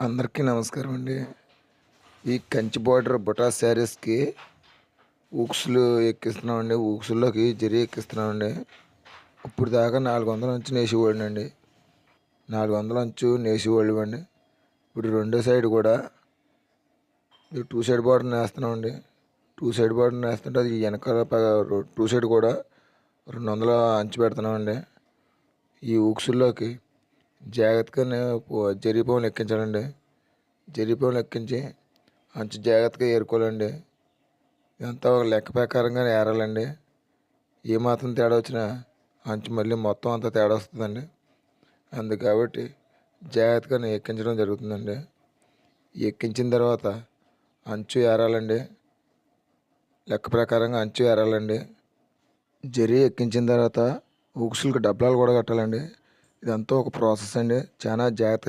అందరికీ నమస్కారం అండి. ఈ కంచి బార్డర్ బుటా శారీస్కి ఊక్స్లు ఎక్కిస్తున్నామండి. ఊక్స్లోకి జరి ఎక్కిస్తున్నామండి. ఇప్పుడు దాకా నాలుగు వందల అంచు అండి నాలుగు వందల అంచు నేసేవాళ్ళమండి ఇప్పుడు రెండో సైడ్ కూడా టూ సైడ్ బార్డర్ నేస్తున్నామండి. టూ సైడ్ బార్డర్ నేస్తుంటే అది వెనకాల ప- టూ సైడ్ కూడా రెండు వందల అంచు పెడుతున్నామండి. ఈ ఊక్సుల్లోకి జాగ్రత్తగా జరీ ఎక్కించాలండి. జరీ పౌలు ఎక్కించి అంచు జాగ్రత్తగా ఏరుకోవాలండి. ఇదంతా ఒక లెక్క ప్రకారంగా ఏరాలండి. ఏ మాత్రం తేడా వచ్చినా అంచు మళ్ళీ మొత్తం అంతా తేడా వస్తుందండి. అందు కాబట్టి జాగ్రత్తగా ఎక్కించడం జరుగుతుందండి. ఎక్కించిన తర్వాత అంచు ఏరాలండి. లెక్క ప్రకారంగా అంచు ఏరాలండి. జరి ఎక్కించిన తర్వాత ఉక్సులకు డబ్బాలు కూడా కట్టాలండి. ఇదంతా ఒక ప్రాసెస్ అండి. చాలా జాగ్రత్త